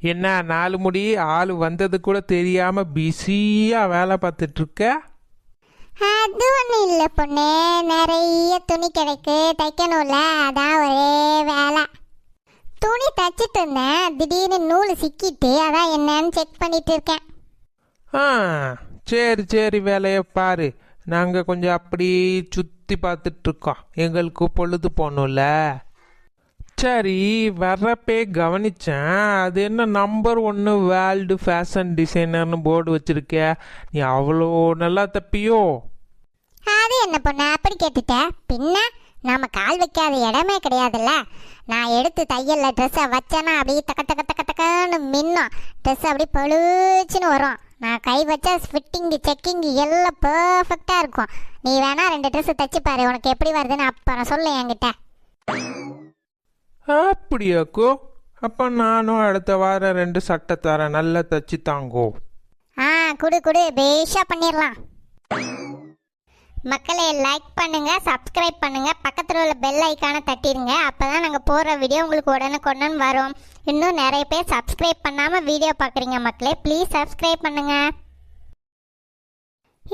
என்ன நாலு முடி ஆள் வந்தது கூட தெரியாம பிஸியா வேலை பார்த்துட்டு இருக்க அது ஒன்றும் இல்லை பொண்ணு. நிறைய துணி கிடைக்கு. தைக்கணும்ல. அதான் ஒரே வேலை. துணி தைச்சிட்டு இருந்தேன். திடீர்னு நூல் சிக்கிட்டு அதான் என்னன்னு செக் பண்ணிட்டு இருக்கேன். ஆ சரி சரி வேலையை பாரு. நாங்கள் கொஞ்சம் அப்படி சுற்றி பார்த்துட்டு இருக்கோம் எங்களுக்கு பொழுது போகணும்ல. சரி வர்றப்பே கவனிச்சேன். அது என்ன நம்பர் ஒன்று வேர்ல்டு ஃபேஷன் டிசைனர்னு போர்டு வச்சிருக்க. நீ அவ்வளோ நல்லா தப்பியோ? அது என்ன பொண்ணு அப்படி கேட்டுட்ட? பின்ன? நாம கால் வைக்காத இடமே கிடையாதுல்ல. நான் எடுத்து தையல்ல ட்ரெஸ்ஸை வச்சேன்னா அப்படியே தக்க தக்க தக்க தக்கன்னு மின்னும். ட்ரெஸ் அப்படியே பழுச்சுன்னு வரும். நான் கை வச்சா ஃபிட்டிங்கு செக்கிங்கு எல்லாம் பர்ஃபெக்டாக இருக்கும். நீ வேணா ரெண்டு ட்ரெஸ்ஸு தைச்சு பாரு. உனக்கு எப்படி வருதுன்னு அப்புறம் சொல்லு என்கிட்ட. அப்படியாக்கோ? அப்போ நானும் அடுத்த வாரம் ரெண்டு சட்டை தரேன். நல்லா தச்சு தாங்கோ ஆ குடு குடு. பேஷா பண்ணிடலாம் மக்களே லைக் பண்ணுங்க சப்ஸ்கிரைப் பண்ணுங்க. பக்கத்தில் உள்ள பெல் ஐக்கானை தட்டிடுங்க. அப்பதான் நாங்கள் போகிற வீடியோ உங்களுக்கு உடனுக்குடன் வரும். இன்னும் நிறைய பேர் சப்ஸ்கிரைப் பண்ணாம வீடியோ பார்க்குறீங்க மக்களே. ப்ளீஸ் சப்ஸ்கிரைப் பண்ணுங்க.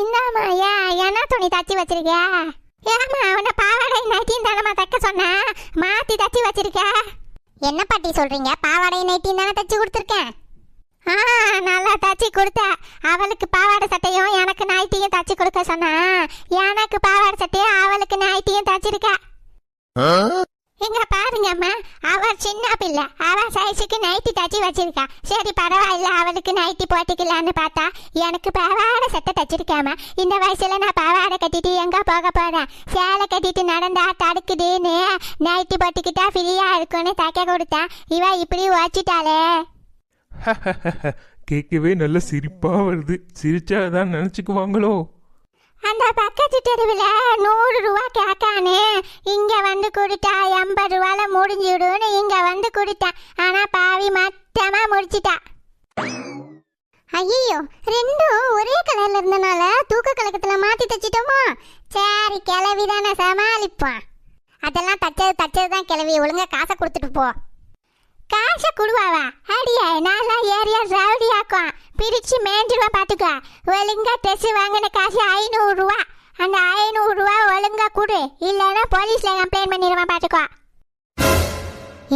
இந்தாமா ஐயா என்ன துணி தச்சு வச்சிருக்கியா ஏமா உன்னை பாவாடை நைட்டியும் தானம்மா தைக்க சொன்னேன் மாத்தி தச்சு வச்சிருக்க. என்ன பாட்டி சொல்றீங்க? பாவாடை நைட்டியும் தானே தச்சு கொடுத்துருக்கேன்? ஆ நல்லா தச்சு கொடுத்த. அவளுக்கு பாவாடை சட்டையும் எனக்கு நைட்டியும் தச்சு கொடுக்க சொன்னா. எனக்கு பாவாடை சட்டையும் அவளுக்கு நைட்டியும் தச்சிருக்க. இங்க பாருங்கம்மா அவ சின்ன பிள்ளை. அவ சைஸுக்கு நைட்டி தச்சு வச்சிருக்கா. சரி பரவாயில்ல அவளுக்கு நைட்டி போட்டுக்கலான்னு பார்த்தா எனக்கு பாவாடை சட்டை தச்சிருக்காமா இந்த வயசுல நான் பாவாடை கட்டிட்டு எங்க போக போறேன்? சேலை கட்டிட்டு நடந்தா தடுக்குதுன்னு நைட்டி போட்டுக்கிட்டா ஃப்ரீயா இருக்கும்னு தைக்க கொடுத்தேன். இவ இப்படி வச்சிட்டாளே கேட்கவே நல்ல சிரிப்பாக வருது. சிரிச்சாதான் நினைச்சுக்குவாங்களோ? அந்த பக்கத்து தெருவில் நூறு ரூபா கேட்கானே இங்கே வந்து கொடுத்தா எண்பது ரூபால முடிஞ்சிடும்னு இங்கே வந்து கொடுத்தேன் ஆனால் பாவி மொத்தமா முடிச்சிட்டா. ஐயோ ரெண்டும் ஒரே கலர்ல இருந்தனால தூக்க கலக்கத்துல மாத்தி தச்சிட்டோமா? சரி கிளவி தானே சமாளிப்பான் அதெல்லாம் தச்சது தச்சது தான் கிளவி. ஒழுங்கா காசை கொடுத்துட்டு போ. காசை கொடுவாவா? அடியே நான் ஏரியா ரவுடியாக்கும் பிரிச்சு மேஞ்சிருவா பாத்துக்க ஒழுங்கா ட்ரெஸ் வாங்கின காசு ஐநூறுரூவா அந்த ஐநூறுரூவா ஒழுங்கா கொடு. இல்லைன்னா போலீஸ்ல கம்ப்ளைண்ட் பண்ணிடுவா பாத்துக்கோ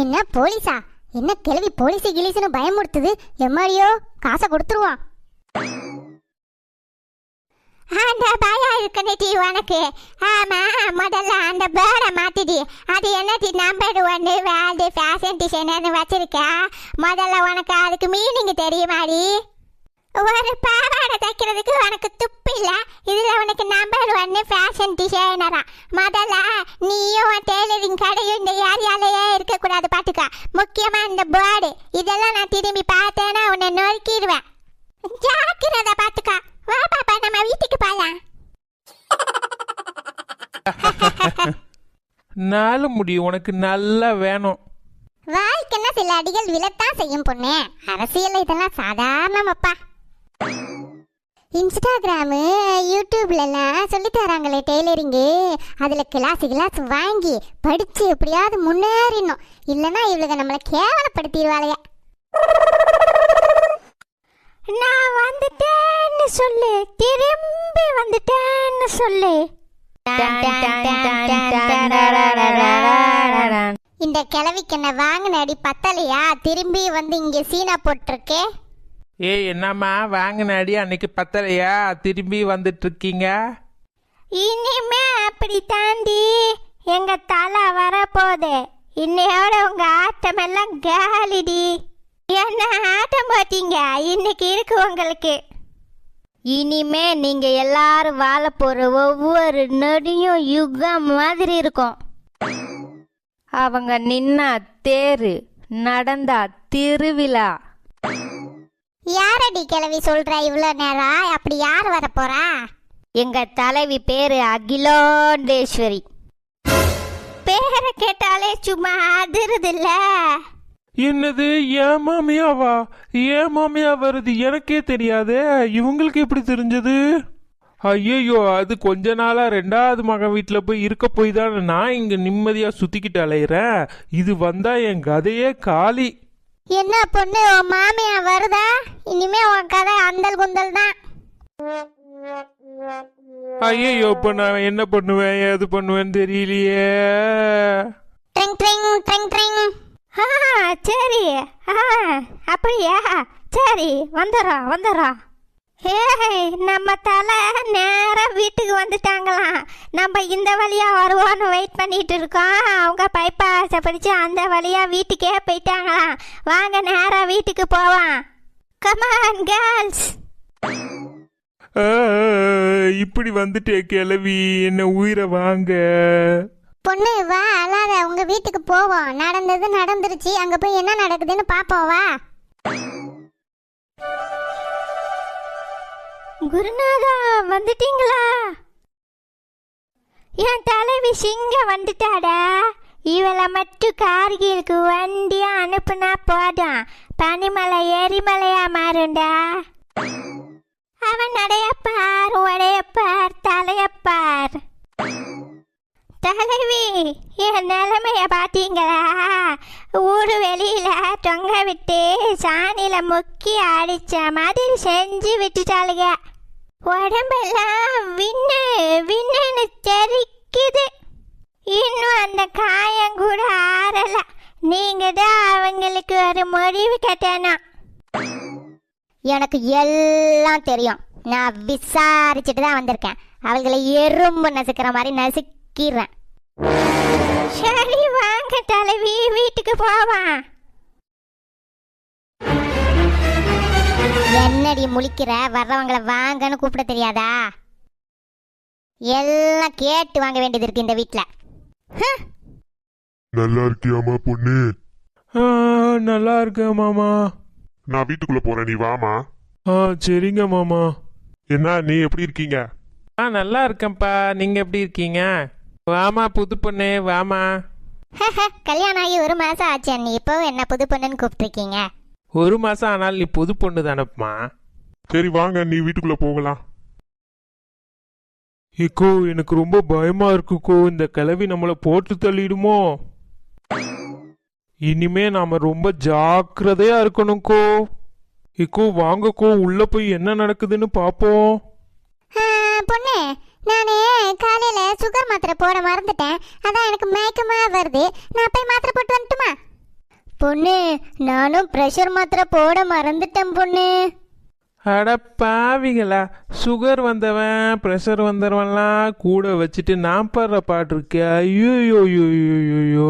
என்ன போலீஸா? என்ன கிளவி போலீஸை கிளீஸ்னு பயமுறுத்துது? எம்மாடியோ காசை கொடுத்துருவோம். அந்த பயம் இருக்குன்னு உனக்கு. ஆமா முதல்ல அந்த பேரை மாத்திடி. அது என்னடி நம்பர் ஒன்று வேல்டு ஃபேஷன் டிசைனர்னு வச்சிருக்க? முதல்ல உனக்கு அதுக்கு மீனிங் தெரியுமாடி? ஒரு பாவாடை தைக்கிறதுக்கு உனக்கு துப்பு இல்லை? இதில் உனக்கு நம்பர் ஒன்னு ஃபேஷன் டிசைனரா முதல்ல நீயும் டெய்லரிங் கடையும் இந்த ஏரியாலேயே இருக்கக்கூடாது பார்த்துக்கா முக்கியமாக முக்கியமா இந்த போர்டு இதெல்லாம் நான் திரும்பி பார்த்தேன்னா உன்னை நொறுக்கிடுவேன். ஜாக்கிரதை பார்த்துக்கா வா பாப்பா நம்ம வீட்டுக்கு போலாம். நாலு முடி உனக்கு நல்லா வேணும். வாழ்க்கைன்னா சில அடிகள் விழத்தான் செய்யும் பொண்ணு. அரசியல் இதெல்லாம் சாதாரணமாப்பா இன்ஸ்டாகிராமு யூடியூப்லலாம் சொல்லி தராங்களே டெய்லரிங்கு. அதில் கிளாஸ் கிளாஸ் வாங்கி படித்து எப்படியாவது முன்னேறிடணும். இல்லைன்னா இவளுக நம்மளை கேவலப்படுத்திடுவாளைய நான் வந்துட்டேன்னு சொல்லு திரும்பி வந்துட்டேன்னு சொல்லு இந்த கிழவிக்கு என்ன வாங்கின அடி பத்தலையா திரும்பி வந்து இங்க சீனா போட்டிருக்கே ஏய் என்னம்மா வாங்கின அடி அன்னைக்கு பத்தலையா திரும்பி வந்துட்டு இருக்கீங்க இனிமே அப்படி தாண்டி எங்க தலை வரப்போகுது இன்னையோட உங்க ஆட்டம் எல்லாம் காலிடி என்ன ஆட்டம் போட்டீங்க இன்னைக்கு இருக்கு உங்களுக்கு. இனிமே நீங்க எல்லாரும் வாழ போற ஒவ்வொரு நொடியும் யுகம் மாதிரி இருக்கும். அவங்க நின்னா தேரு நடந்தா திருவிழா. யாரடி கிழவி சொல்ற இவ்வளோ நேரம் அப்படி யார் வரப்போறா எங்க தலைவி பேரு அகிலோண்டேஸ்வரி. பேரை கேட்டாலே சும்மா அதிருது இல்ல என்னது ஏன் மாமியாவா ஏன் மாமியா வருது? எனக்கே தெரியாதே. இவங்களுக்கு எப்படி தெரிஞ்சது? ஐயையோ அது கொஞ்ச நாளா ரெண்டாவது மகன் வீட்டில் போய் இருக்க போய் தான் நான் இங்க நிம்மதியா சுத்திக்கிட்டு அலையிறேன். இது வந்தா என் கதையே காலி. என்ன பொண்ணு உன் மாமியா வருதா? இனிமே உன் கதை அந்தல் குந்தல் தான். ஐயோ இப்போ நான் என்ன பண்ணுவேன்? ஏது பண்ணுவேன்னு தெரியலையே. ட்ரிங் ட்ரிங் ட்ரிங் ட்ரிங். ஆ சரி. ஆ அப்படியா? சரி வந்துடுறோம் வந்துடுறோம் ஏய் நம்ம தலை நேராக வீட்டுக்கு வந்துட்டாங்களாம் நம்ம இந்த வழியா வருவோன்னு வெயிட் பண்ணிட்டு இருக்கோம். அவங்க பைப்பை ஆசைப்படிச்சு அந்த வழியா வீட்டுக்கே போயிட்டாங்களாம் வாங்க நேராக வீட்டுக்கு போவோம். கமான் கேர்ள்ஸ் இப்படி வந்துட்டே கிளவி என்ன உயிரை வாங்க. பொண்ணு வா அழாத. உங்க வீட்டுக்கு போவோம். நடந்தது நடந்துருச்சு. அங்க போய் என்ன நடக்குதுன்னு பாப்போம் வா. குருநாதா வந்துட்டீங்களா? என் தலைவி சிங்க வந்துட்டாடா. இவளை மட்டும் கார்கிலுக்கு வண்டியா அனுப்புனா போதும். பனிமலை எரிமலையா மாறுண்டா அவன் நடையப்பார் உடையப்பார் தலையப்பார். தலைவி என் நிலைமைய பார்த்தீங்களா ஊரு வெளியில தொங்க விட்டு சாணியில முக்கி அடிச்ச மாதிரி செஞ்சு விட்டுட்டாளுங்க உடம்பெல்லாம் விண்ணு விண்ணுன்னு தெரிக்குது இன்னும் அந்த காயம் கூட ஆறல. நீங்க தான் அவங்களுக்கு ஒரு முடிவு கட்டணும். எனக்கு எல்லாம் தெரியும். நான் விசாரிச்சுட்டு தான் வந்திருக்கேன். அவள்களை எறும்பு நசுக்கிற மாதிரி நசுக்கிறேன் சரி வாங்க தலைவி வீட்டுக்கு போவான் என்னடி முழிக்கிற? வர்றவங்களை வாங்கன்னு கூப்பிட தெரியாதா? எல்லாம் கேட்டு வாங்க வேண்டியது இருக்கு இந்த வீட்ல. நல்லா இருக்கியாமா பொண்ணு? ஆ, நல்லா இருக்கேன் மாமா. நான் வீட்டுக்குள்ள போறேன் நீ வாமா. ஆ சரிங்க மாமா. என்ன நீ எப்படி இருக்கீங்க? ஆ நல்லா இருக்கேன்ப்பா. நீங்க எப்படி இருக்கீங்க? வாமா புது பொண்ணு வாமா. கல்யாணம் ஆகி ஒரு மாசம் ஆச்சு அண்ணி. இப்போ என்ன புது பொண்ணுன்னு கூப்பிட்டுருக்கீங்க? ஒரு மாசம் ஆனால் நீ புது பொண்ணு தானப்பா. சரி வாங்க நீ வீட்டுக்குள்ள போகலாம். ஏக்கோ எனக்கு ரொம்ப பயமா இருக்குக்கோ இந்த கிளவி நம்மளை போட்டு தள்ளிடுமோ? இனிமே நாம ரொம்ப ஜாக்கிரதையா இருக்கணும்க்கோ ஏக்கோ வாங்கக்கோ உள்ள போய் என்ன நடக்குதுன்னு பாப்போம். பொண்ணு நான் காலையில் சுகர் மாத்திரை போட மறந்துட்டேன். அதான் எனக்கு மயக்கமாக வருது. நான் போய் மாத்திரை போட்டு வந்துட்டுமா பொண்ணு நானும் ப்ரெஷர் மாத்திரை போட மறந்துட்டேன் பொண்ணு. அட பாவிகளா சுகர் வந்தவன் ப்ரெஷர் வந்தவன்லாம் கூட வச்சுட்டு நான் பாடுற பாட்டு இருக்கே. ஐயோ ஐயோ ஐயோ